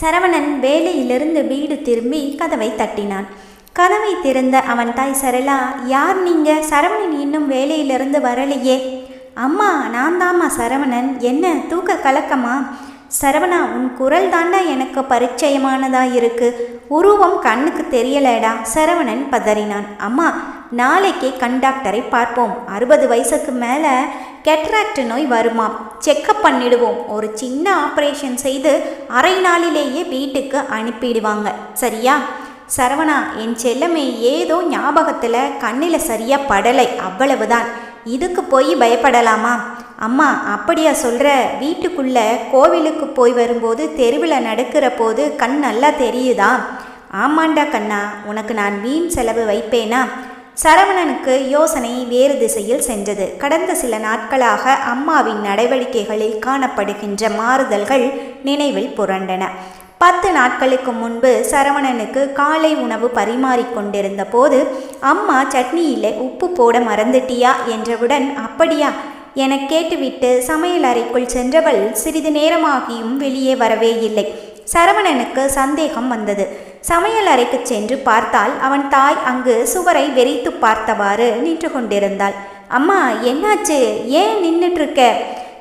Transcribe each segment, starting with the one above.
சரவணன் வேலையிலிருந்து வீடு திரும்பி கதவை தட்டினான். கதவை திறந்த அவன் தாய் சரளா யார் நீங்க? சரவணன் இன்னும் வேலையிலிருந்து வரலையே. அம்மா நான் தாம்மா சரவணன். என்ன தூக்க கலக்கமா? சரவணா உன் குரல் தாண்டா எனக்கு பரிச்சயமானதா இருக்கு. உருவம் கண்ணுக்கு தெரியலடா. சரவணன் பதறினான். அம்மா நாளைக்கே கண்டாக்டரை பார்ப்போம். அறுபது வயசுக்கு மேலே கெட்ராக்ட் நோய் வருமாம். செக்கப் பண்ணிடுவோம். ஒரு சின்ன ஆப்ரேஷன் செய்து அரை நாளிலேயே வீட்டுக்கு அனுப்பிடுவாங்க. சரியா? சரவணா என் செல்லமே ஏதோ ஞாபகத்தில் கண்ணில் சரியா படலை. அவ்வளவுதான். இதுக்கு போய் பயப்படலாமா? அம்மா அப்படியா சொல்கிற வீட்டுக்குள்ள கோவிலுக்கு போய் வரும்போது தெருவில் நடக்கிற போது கண் நல்லா தெரியுதா? ஆமாண்டா கண்ணா உனக்கு நான் வீண் செலவு வைப்பேனா? சரவணனுக்கு யோசனை வேறு திசையில் சென்றது. கடந்த சில நாட்களாக அம்மாவின் நடவடிக்கைகளில் காணப்படுகின்ற மாறுதல்கள் நினைவில் புரண்டன. பத்து நாட்களுக்கு முன்பு சரவணனுக்கு காலை உணவு பரிமாறிக்கொண்டிருந்த போது அம்மா சட்னியில் உப்பு போட மறந்துட்டியா? என்றவுடன் அப்படியா? என கேட்டுவிட்டு சமையல் அறைக்குள் சென்றவள் சிறிது நேரமாகியும் வெளியே வரவே இல்லை. சரவணனுக்கு சந்தேகம் வந்தது. சமையல் அறைக்கு சென்று பார்த்தால் அவன் தாய் அங்கு சுவரை வெறித்து பார்த்தவாறு நின்று கொண்டிருந்தாள் அம்மா என்னாச்சு? ஏன் நின்றுட்டுருக்க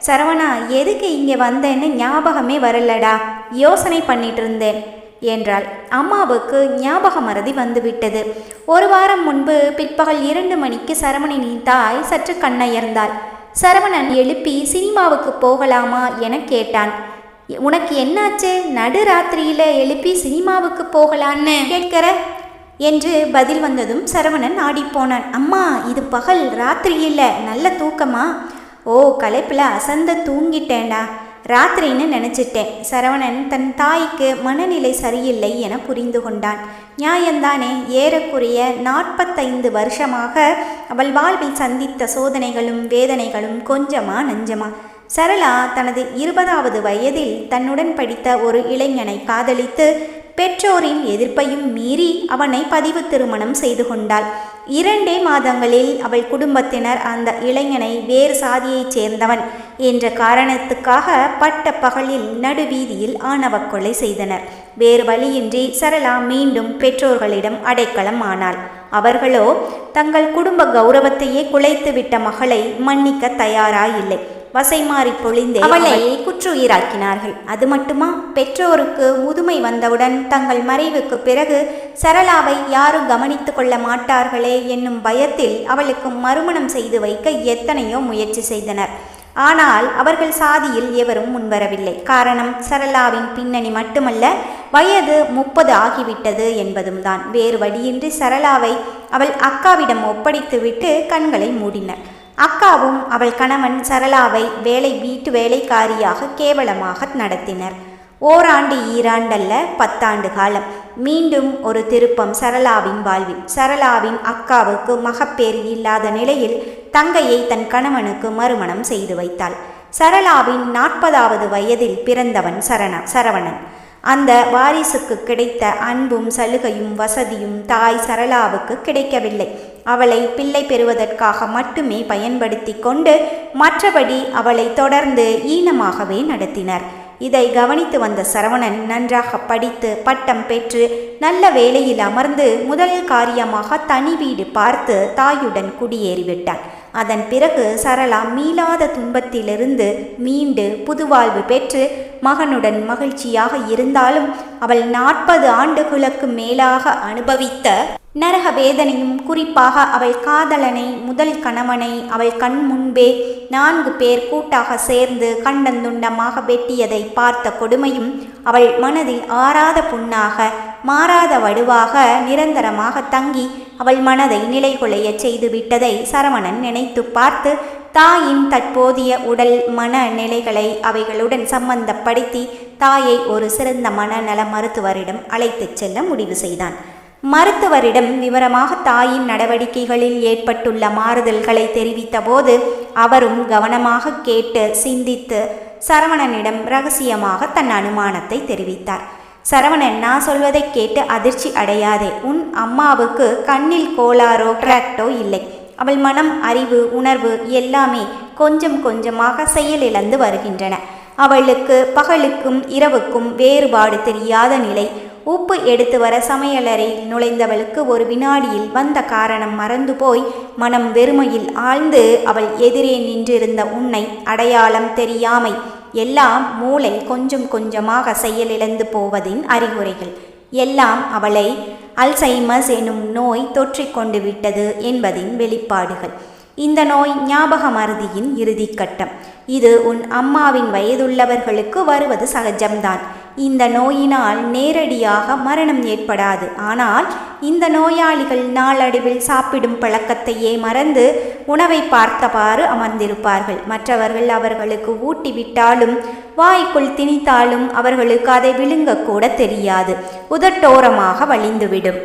சரவணா எதுக்கு இங்கே வந்தேன்னு ஞாபகமே வரலடா. யோசனை பண்ணிட்டு இருந்தேன் என்றாள். அம்மாவுக்கு ஞாபக மறதி வந்துவிட்டது. ஒரு வாரம் முன்பு பிற்பகல் இரண்டு மணிக்கு சரவணனின் தாய் சற்று கண்ணயர்ந்தாள். சரவணன் எழுப்பி சினிமாவுக்கு போகலாமா? என கேட்டான். உனக்கு என்னாச்சு? நடுராத்திரியில எழுப்பி சினிமாவுக்கு போகலான்னு கேட்கிற? என்று பதில் வந்ததும் சரவணன் ஆடிப்போனான். அம்மா இது பகல். ராத்திரி இல்லை நல்ல தூக்கமா? ஓ களைப்பில் அசந்த தூங்கிட்டேன்டா. ராத்திரின்னு நினச்சிட்டேன். சரவணன் தன் தாய்க்கு மனநிலை சரியில்லை என புரிந்து கொண்டான். நியாயந்தானே ஏறக்குறைய நாற்பத்தைந்து வருஷமாக அவள் வாழ்வில் சந்தித்த சோதனைகளும் வேதனைகளும் கொஞ்சமா நஞ்சமா. சரளா தனது இருபதாவது வயதில் தன்னுடன் படித்த ஒரு இளைஞனை காதலித்து பெற்றோரின் எதிர்ப்பையும் மீறி அவனை பதிவு திருமணம் செய்து கொண்டாள். இரண்டே மாதங்களில் அவள் குடும்பத்தினர் அந்த இளைஞனை வேறு சாதியைச் சேர்ந்தவன் என்ற காரணத்துக்காக பட்ட பகலில் நடுவீதியில் ஆணவ கொலை செய்தனர். வேறு வழியின்றி சரளா மீண்டும் பெற்றோர்களிடம் அடைக்கலம் ஆனாள். அவர்களோ தங்கள் குடும்ப கௌரவத்தையே குலைத்துவிட்ட மகளை மன்னிக்க தயாராயில்லை. வசைமாறி பொழிந்தே அவளை குற்றுயிராக்கினார்கள். அது மட்டுமா? பெற்றோருக்கு முதுமை வந்தவுடன் தங்கள் மறைவுக்கு பிறகு சரளாவை யாரும் கவனித்து கொள்ள மாட்டார்களே என்னும் பயத்தில் அவளுக்கு மறுமணம் செய்து வைக்க எத்தனையோ முயற்சி செய்தனர். ஆனால் அவர்கள் சாதியில் எவரும் முன்வரவில்லை. காரணம் சரளாவின் பின்னணி மட்டுமல்ல வயது முப்பது ஆகிவிட்டது என்பதும் தான் வேறு வழியின்றி சரளாவை அவள் அக்காவிடம் ஒப்படைத்துவிட்டு கண்களை மூடினர். அக்காவும் அவள் கணவன் சரளாவை வேலை வீட்டு வேலைக்காரியாக கேவலமாக நடத்தினர். ஓராண்டு ஈராண்டல்ல பத்தாண்டு காலம். மீண்டும் ஒரு திருப்பம் சரளாவின் வாழ்வில். சரளாவின் அக்காவுக்கு மகப்பேறு இல்லாத நிலையில் தங்கையை தன் கணவனுக்கு மறுமணம் செய்து வைத்தாள். சரளாவின் நாற்பதாவது வயதில் பிறந்தவன் சரண சரவணன். அந்த வாரிசுக்கு கிடைத்த அன்பும் சலுகையும் வசதியும் தாய் சரளாவுக்கு கிடைக்கவில்லை. அவளை பிள்ளை பெறுவதற்காக மட்டுமே பயன்படுத்தி கொண்டு மற்றபடி அவளை தொடர்ந்து ஈனமாகவே நடத்தினர். இதை கவனித்து வந்த சரவணன் நன்றாக படித்து பட்டம் பெற்று நல்ல வேலையில் அமர்ந்து முதல் காரியமாக தனி வீடு பார்த்து தாயுடன் குடியேறிவிட்டான். அதன் பிறகு சரளா மீளாத துன்பத்திலிருந்து மீண்டு புதுவாழ்வு பெற்று மகனுடன் மகிழ்ச்சியாக இருந்தாலும் அவள் நாற்பது ஆண்டுகளுக்கு மேலாக அனுபவித்த நரக வேதனையும் குறிப்பாக அவள் காதலனை முதல் கணவனை அவள் கண் முன்பே நான்கு பேர் கூட்டாக சேர்ந்து கண்டந்துண்டமாக வெட்டியதை பார்த்த கொடுமையும் அவள் மனதில் ஆறாத புண்ணாக மாறாத வடுவாக நிரந்தரமாக தங்கி அவள் மனதை நிலைகுலைய செய்துவிட்டதை சரவணன் நினைத்து பார்த்து தாயின் தற்போதைய உடல் மன நிலைகளை அவைகளுடன் சம்பந்தப்படுத்தி தாயை ஒரு சிறந்த மனநல மருத்துவரிடம் அழைத்துச் செல்ல முடிவு செய்தான். மருத்துவரிடம் விவரமாக தாயின் நடவடிக்கைகளில் ஏற்பட்டுள்ள மாறுதல்களை தெரிவித்தபோது அவரும் கவனமாக கேட்டு சிந்தித்து சரவணனிடம் ரகசியமாக தன் அனுமானத்தை தெரிவித்தார். சரவணன் நான் சொல்வதை கேட்டு அதிர்ச்சி அடையாதே. உன் அம்மாவுக்கு கண்ணில் கோளாரோ கிராக்டோ இல்லை. அவள் மனம் அறிவு உணர்வு எல்லாமே கொஞ்சம் கொஞ்சமாக செயலிழந்து வருகின்றன. அவளுக்கு பகலுக்கும் இரவுக்கும் வேறுபாடு தெரியாத நிலை உப்பு எடுத்து வர சமையலறையில் நுழைந்தவளுக்கு ஒரு வினாடியில் வந்த காரணம் மறந்து போய் மனம் வெறுமையில் ஆழ்ந்து அவள் எதிரே நின்றிருந்த உன்னை அடையாளம் தெரியாமை எல்லாம் மூளை கொஞ்சம் கொஞ்சமாக செயலிழந்து போவதின் அறிகுறிகள். எல்லாம் அவளை அல்சைமஸ் எனும் நோய் தொற்றிக்கொண்டு விட்டது என்பதின் வெளிப்பாடுகள். இந்த நோய் ஞாபக மருதியின் இறுதிக்கட்டம். இது உன் அம்மாவின் வயதுள்ளவர்களுக்கு வருவது சகஜம்தான். இந்த நோயினால் நேரடியாக மரணம் ஏற்படாது. ஆனால் இந்த நோயாளிகள் நாளடைவில் சாப்பிடும் பழக்கத்தையே மறந்து உணவை பார்த்தவாறு அமர்ந்திருப்பார்கள். மற்றவர்கள் அவர்களுக்கு ஊட்டிவிட்டாலும் வாய்க்குள் திணித்தாலும் அவர்களுக்கு அதை விழுங்கக்கூட தெரியாது. உதட்டோரமாக வழிந்துவிடும்.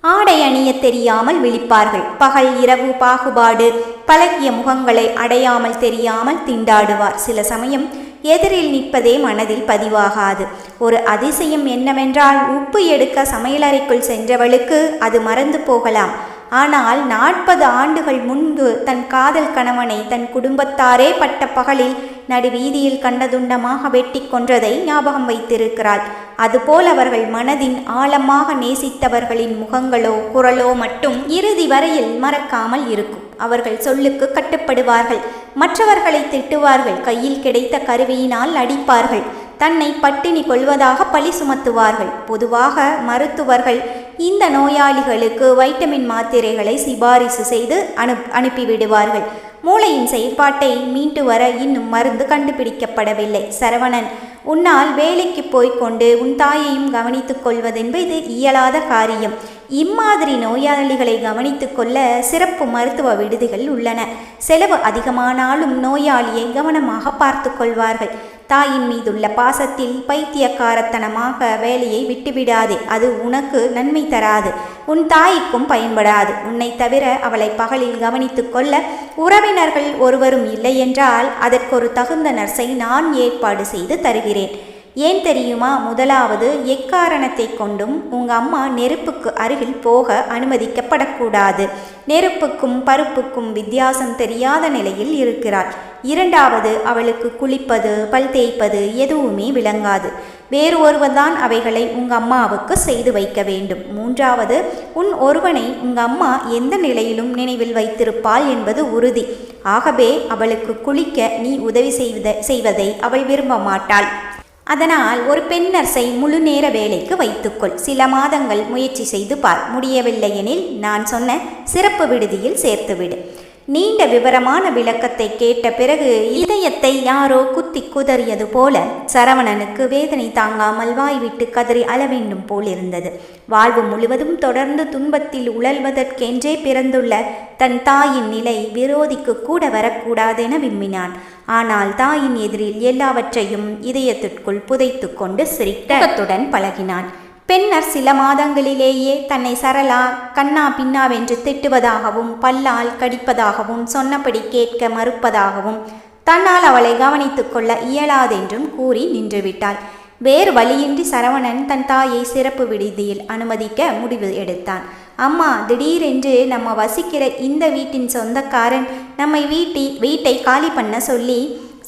ஆடை அணிய தெரியாமல் விழிப்பார்கள். பகல் இரவு பாகுபாடு பழகிய முகங்களை அடையாமல் தெரியாமல் திண்டாடுவார். சில சமயம் எதிரில் நிற்பதே மனதில் பதிவாகாது. ஒரு அதிசயம் என்னவென்றால் உப்பு எடுக்க சமையலறைக்குள் சென்றவளுக்கு அது மறந்து போகலாம். ஆனால் நாற்பது ஆண்டுகள் முன்பு தன் காதல் கணவனை தன் குடும்பத்தாரே பட்ட பகலில் நடுவீதியில் கண்டதுண்டமாக வெட்டி கொன்றதை ஞாபகம் வைத்திருக்கிறாள். அதுபோல் அவர்கள் மனதின் ஆழமாக நேசித்தவர்களின் முகங்களோ குரலோ மட்டும் இறுதி வரையில் மறக்காமல் இருக்கும். அவர்கள் சொல்லுக்கு கட்டுப்படுவார்கள். மற்றவர்களை திட்டுவார்கள். கையில் கிடைத்த கருவியினால் அடிப்பார்கள். தன்னை பட்டினி கொள்வதாக பழி சுமத்துவார்கள். பொதுவாக மருத்துவர்கள் இந்த நோயாளிகளுக்கு வைட்டமின் மாத்திரைகளை சிபாரிசு செய்து அனு அனுப்பிவிடுவார்கள். மூளையின் செயல்பாட்டை மீண்டு வர இன்னும் மருந்து கண்டுபிடிக்கப்படவில்லை. சரவணன் உன்னால் வேலைக்கு போய்க் கொண்டு உன் தாயையும் கவனித்துக் கொள்வதென்பது இயலாத காரியம். இம்மாதிரி நோயாளிகளை கவனித்துக் கொள்ள சிறப்பு மருத்துவ விடுதிகள் உள்ளன. செலவு அதிகமானாலும் நோயாளியை கவனமாக பார்த்து கொள்வார்கள். தாயின் மீதுள்ள பாசத்தில் பைத்தியக்காரத்தனமாக வேலையை விட்டுவிடாதே. அது உனக்கு நன்மை தராது. உன் தாய்க்கும் பயன்படாது. உன்னை தவிர அவளை பகலில் கவனித்துக் கொள்ள உறவினர்கள் ஒருவரும் இல்லை என்றால் அதற்கொரு தகுந்த நர்ஸை நான் ஏற்பாடு செய்து தருகிறேன். ஏன் தெரியுமா? முதலாவது எக்காரணத்தை கொண்டும் உங்க அம்மா நெருப்புக்கு அருகில் போக அனுமதிக்கப்படக்கூடாது. நெருப்புக்கும் பருப்புக்கும் வித்தியாசம் தெரியாத நிலையில் இருக்கிறாள். இரண்டாவது அவளுக்கு குளிப்பது பல் தேய்ப்பது எதுவுமே விளங்காது. வேறு ஒருவன்தான் அவைகளை உங்க அம்மாவுக்கு செய்து வைக்க வேண்டும். மூன்றாவது உன் ஒருவனை உங்க அம்மா எந்த நிலையிலும் நினைவில் வைத்திருப்பாள் என்பது உறுதி. ஆகவே அவளுக்கு குளிக்க நீ உதவி செய்வத செய்வதை அவள் விரும்ப மாட்டாள். அதனால் ஒரு பெண் நர்ஸை முழு நேர வேலைக்கு வைத்துக்கொள். சில மாதங்கள் முயற்சி செய்து பார். முடியவில்லை எனில் நான் சொன்ன சிறப்பு விடுதியில் சேர்த்துவிடு. நீண்ட விவரமான விளக்கத்தை கேட்ட பிறகு இதயத்தை யாரோ குத்தி குதறியது போல சரவணனுக்கு வேதனை தாங்காமல் வாய்விட்டு கதறி அள வேண்டும் போலிருந்தது வாழ்வு முழுவதும் தொடர்ந்து துன்பத்தில் உழல்வதற்கென்றே பிறந்துள்ள தன் தாயின் நிலை விரோதிக்கு கூட வரக்கூடாதென விம்மினான். ஆனால் தாயின் எதிரில் எல்லாவற்றையும் இதயத்திற்குள் புதைத்து கொண்டு சிரிக்கத்துடன் பழகினான். பின்னர் சில மாதங்களிலேயே தன்னை சரளா கண்ணா பின்னாவென்று திட்டுவதாகவும் பல்லால் கடிப்பதாகவும் சொன்னபடி கேட்க மறுப்பதாகவும் தன்னால் அவளை கவனித்துக் கொள்ள இயலாதென்றும் கூறி நின்றுவிட்டாள். வேறு வழியின்றி சரவணன் தன் தாயை சிறப்பு விடுதியில் அனுமதிக்க முடிவு எடுத்தான். அம்மா திடீரென்று நம்ம வசிக்கிற இந்த வீட்டின் சொந்தக்காரன் நம்மை வீட்டி வீட்டை காலி பண்ண சொல்லி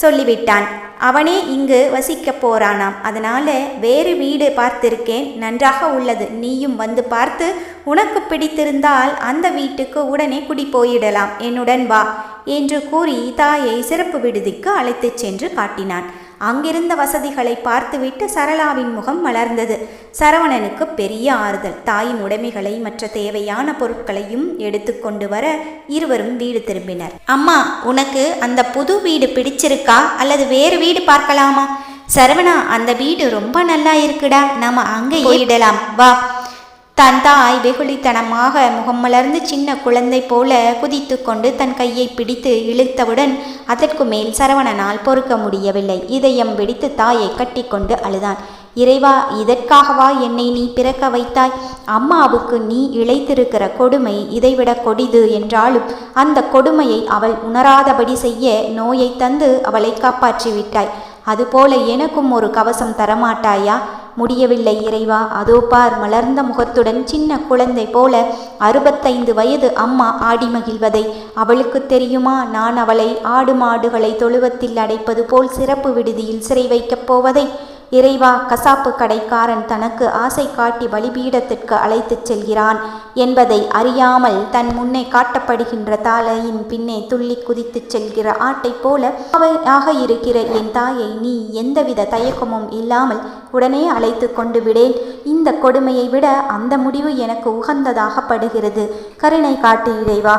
சொல்லிவிட்டான். அவனே இங்கு வசிக்கப் போறானாம். அதனால வேறு வீடு பார்த்திருக்கேன். நன்றாக உள்ளது. நீயும் வந்து பார்த்து உனக்கு பிடித்திருந்தால் அந்த வீட்டுக்கு உடனே குடி போயிடலாம். என்னுடன் வா என்று கூறி தாயை சிறப்பு விடுதிக்கு அழைத்துச் சென்று காட்டினான். அங்கிருந்த வசதிகளை பார்த்துவிட்டு சரளாவின் முகம் மலர்ந்தது. சரவணனுக்கு பெரிய ஆறுதல். தாயின் உடைமைகளை மற்ற தேவையான பொருட்களையும் எடுத்துக்கொண்டு வர இருவரும் வீடு திரும்பினர். அம்மா உனக்கு அந்த புது வீடு பிடிச்சிருக்கா? அல்லது வேறு வீடு பார்க்கலாமா? சரவணா அந்த வீடு ரொம்ப நல்லா இருக்குடா. நாம அங்கே போயிடலாம் வா. தன் தாய் வெகுளித்தனமாக முகம்மலர்ந்து சின்ன குழந்தை போல குதித்து கொண்டு தன் கையை பிடித்து இழுத்தவுடன் அதற்கு மேல் சரவணனால் பொறுக்க முடியவில்லை. இதயம் வெடித்து தாயை கட்டிக்கொண்டு அழுதான். இறைவா இதற்காகவா என்னை நீ பிறக்க வைத்தாய்? அம்மாவுக்கு நீ இழைத்திருக்கிற கொடுமை இதைவிட கொடிது என்றாலும் அந்த கொடுமையை அவள் உணராதபடி செய்ய நோயை தந்து அவளை காப்பாற்றி விட்டாய் அதுபோல எனக்கும் ஒரு கவசம் தரமாட்டாயா? முடியவில்லை இறைவா. அதோ பார் மலர்ந்த முகத்துடன் சின்ன குழந்தை போல அறுபத்தைந்து வயது அம்மா ஆடி மகிழ்வதை. அவளுக்கு தெரியுமா? நான் அவளை ஆடு மாடுகளை தொழுவத்தில் அடைப்பது போல் சிறப்பு விடுதியில் சிறை வைக்கப் போவதை. இறைவா கசாப்பு கடைக்காரன் தனக்கு ஆசை காட்டி பலிபீடத்திற்கு அழைத்துச் செல்கிறான் என்பதை அறியாமல் தன் முன்னே காட்டப்படுகின்ற தாளையின் பின்னே துள்ளி குதித்துச் செல்கிற ஆட்டைப் போல அவையாக இருக்கிற என் தாயை நீ எந்தவித தயக்கமும் இல்லாமல் உடனே அழைத்து கொண்டு விடேன். இந்த கொடுமையை விட அந்த முடிவு எனக்கு உகந்ததாக படுகிறது கருணை காட்டு இறைவா.